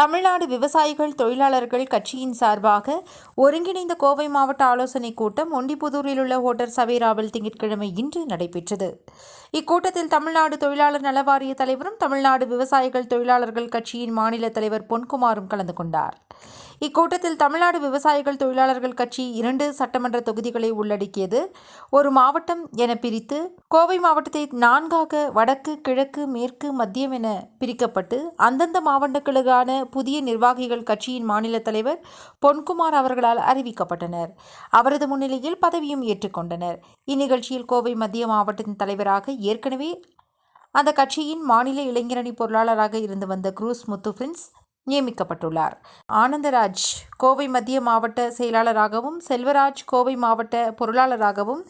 தமிழ்நாடு விவசாயிகள் தொழிலாளர்கள் கட்சியின் சார்பாக ஒருங்கிணைந்த கோவை மாவட்ட ஆலோசனைக் கூட்டம் ஒண்டிப்புதூரில் உள்ள ஹோட்டல் சவேராவில் திங்கட்கிழமை இன்று நடைபெற்றது. இக்கூட்டத்தில் தமிழ்நாடு தொழிலாளர் நலவாரிய தலைவரும் தமிழ்நாடு விவசாயிகள் தொழிலாளர்கள் கட்சியின் மாநில தலைவர் பொன்குமாரும் கலந்து கொண்டார். இக்கூட்டத்தில் தமிழ்நாடு விவசாயிகள் தொழிலாளர்கள் கட்சி இரண்டு சட்டமன்ற தொகுதிகளை உள்ளடக்கியது. ஒரு மாவட்டம் என பிரித்து கோவை மாவட்டத்தை நான்காக வடக்கு கிழக்கு மேற்கு மத்தியம் என பிரிக்கப்பட்டு அந்தந்த மாவட்டங்களுக்கான புதிய நிர்வாகிகள் கட்சியின் மாநில தலைவர் பொன்குமார் அவர்களால் அறிவிக்கப்பட்டனர். அவரது முன்னிலையில் பதவியும் ஏற்றுக்கொண்டனர். இந்நிகழ்ச்சியில் கோவை மத்திய மாவட்டத்தின் தலைவராக ஏற்கனவே அந்த கட்சியின் மாநில இளைஞரணி பொருளாளராக இருந்து வந்த குரூஸ் முத்து பிரின்ஸ் நியமிக்கப்பட்டுள்ளார். ஆனந்தராஜ் கோவை மத்திய மாவட்ட செயலாளராகவும் செல்வராஜ் கோவை மாவட்ட பொருளாளராகவும்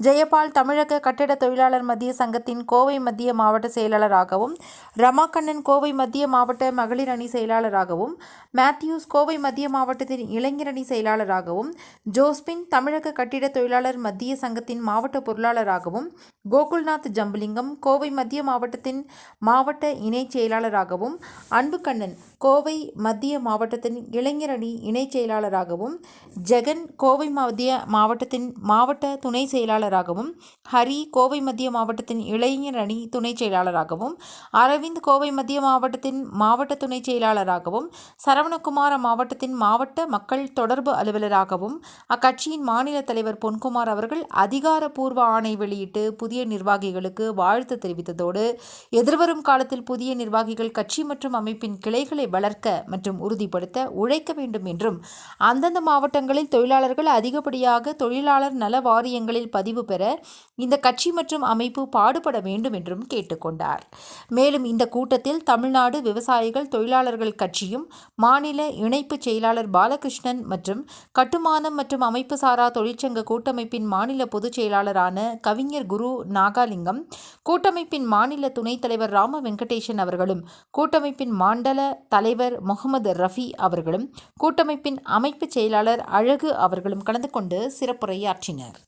ஜெயபால் தமிழக கட்டிட தொழிலாளர் மத்திய சங்கத்தின் கோவை மத்திய மாவட்ட செயலாளராகவும் ரமாகண்ணன் கோவை மத்திய மாவட்ட மகளிர் அணி செயலாளராகவும் மேத்யூஸ் கோவை மத்திய மாவட்டத்தின் இளைஞர் அணி செயலாளராகவும் ஜோஸ்பின் தமிழக கட்டிட தொழிலாளர் மத்திய சங்கத்தின் மாவட்ட பொருளாளராகவும் கோகுல்நாத் ஜம்புலிங்கம் கோவை மத்திய மாவட்டத்தின் மாவட்ட இணைச் செயலாளராகவும் அன்புக்கண்ணன் கோவை மத்திய மாவட்டத்தின் இளைஞர் அணி இணைச் செயலாளராகவும் ஜெகன் கோவை மத்திய மாவட்டத்தின் மாவட்ட துணை செயலாளர் செயலாளராகவும் ஹரி கோவை மத்திய மாவட்டத்தின் இளைஞர் அணி துணை செயலாளராகவும் அரவிந்த் கோவை மத்திய மாவட்டத்தின் மாவட்ட துணை செயலாளராகவும் சரவணகுமார் அம்மாவட்டத்தின் மாவட்ட மக்கள் தொடர்பு அலுவலராகவும் அக்கட்சியின் மாநில தலைவர் பொன்குமார் அவர்கள் அதிகாரப்பூர்வ ஆணை வெளியிட்டு புதிய நிர்வாகிகளுக்கு வாழ்த்து தெரிவித்ததோடு எதிர்வரும் காலத்தில் புதிய நிர்வாகிகள் கட்சி மற்றும் அமைப்பின் கிளைகளை வளர்க்க மற்றும் உறுதிப்படுத்த உழைக்க வேண்டும் என்றும் அந்தந்த மாவட்டங்களில் தொழிலாளர்கள் அதிகப்படியாக தொழிலாளர் நல வாரியங்களில் பதிவு பெற இந்த கட்சி மற்றும் அமைப்பு பாடுபட வேண்டும் என்றும் கேட்டுக்கொண்டார். மேலும் இந்த கூட்டத்தில் தமிழ்நாடு விவசாயிகள் தொழிலாளர்கள் கட்சியும் மாநில இணைப்பு செயலாளர் பாலகிருஷ்ணன் மற்றும் கட்டுமானம் மற்றும் அமைப்பு சாரா தொழிற்சங்க கூட்டமைப்பின் மாநில பொதுச் செயலாளரான கவிஞர் குரு நாகாலிங்கம் கூட்டமைப்பின் மாநில துணைத் தலைவர் ராம வெங்கடேசன் அவர்களும் கூட்டமைப்பின் மாண்டல தலைவர் முகமது ரஃபி அவர்களும் கூட்டமைப்பின் அமைப்பு செயலாளர் அழகு அவர்களும் கலந்து கொண்டு சிறப்புரையாற்றினர்.